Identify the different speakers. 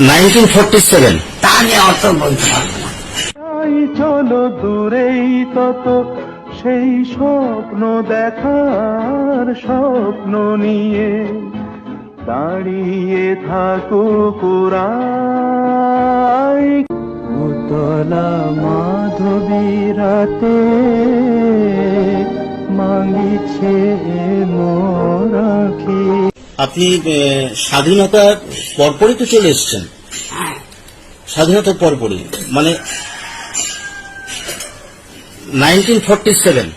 Speaker 1: Nineteen forty seven.
Speaker 2: তা নিয়ে অত বলতে পারব না।
Speaker 3: চলো দূরেই তত সেই স্বপ্ন দেখার স্বপ্ন নিয়ে দাঁড়িয়ে থাকো কুরাই উতলা মাধবী রাতে মাঙ্গিছে মোরাখি
Speaker 1: আপনি স্বাধীনতা স্বাধীনতার পরপরই তো চলে এসছেন।
Speaker 2: স্বাধীনতা
Speaker 1: স্বাধীনতার পরপরই। মানে নাইনটিন ফর্টি সেভেন